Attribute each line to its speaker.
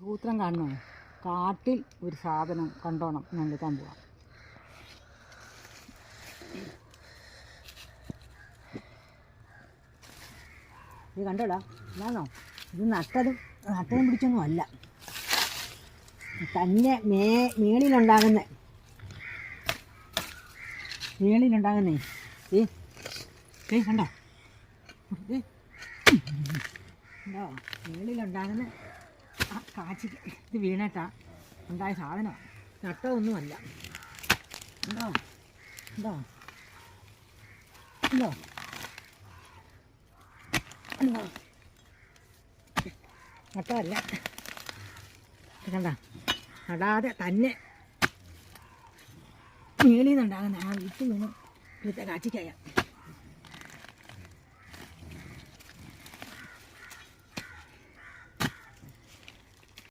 Speaker 1: സൂത്രം കാണണോ കാട്ടിൽ ഒരു സാധനം കണ്ടോണം ഞങ്ങൾ എടുക്കാൻ പോവാം ഇത് കണ്ടോടാ എന്നാണോ ഇത് നട്ടതും നട്ടതും പിടിച്ചൊന്നും അല്ല തന്നെ മേ മേളിലുണ്ടാകുന്ന മേളിലുണ്ടാകുന്നേ ഏ ഏ കണ്ടോ ഏ ഉണ്ടോ മേളിലുണ്ടാകുന്ന ആ കാച്ചിക്ക് ഇത് വീണേട്ടാ. ഉണ്ടായ സാധനമാണ് നട്ടമൊന്നുമല്ല ഉണ്ടോ? ഉണ്ടോ? ഉണ്ടോ? ഉണ്ടോ? നട്ടമല്ല കണ്ട. നടാതെ തന്നെ മേളിൽ ആ വിത്ത് വീണ്. ഇവിടുത്തെ കാച്ചിക്കായ.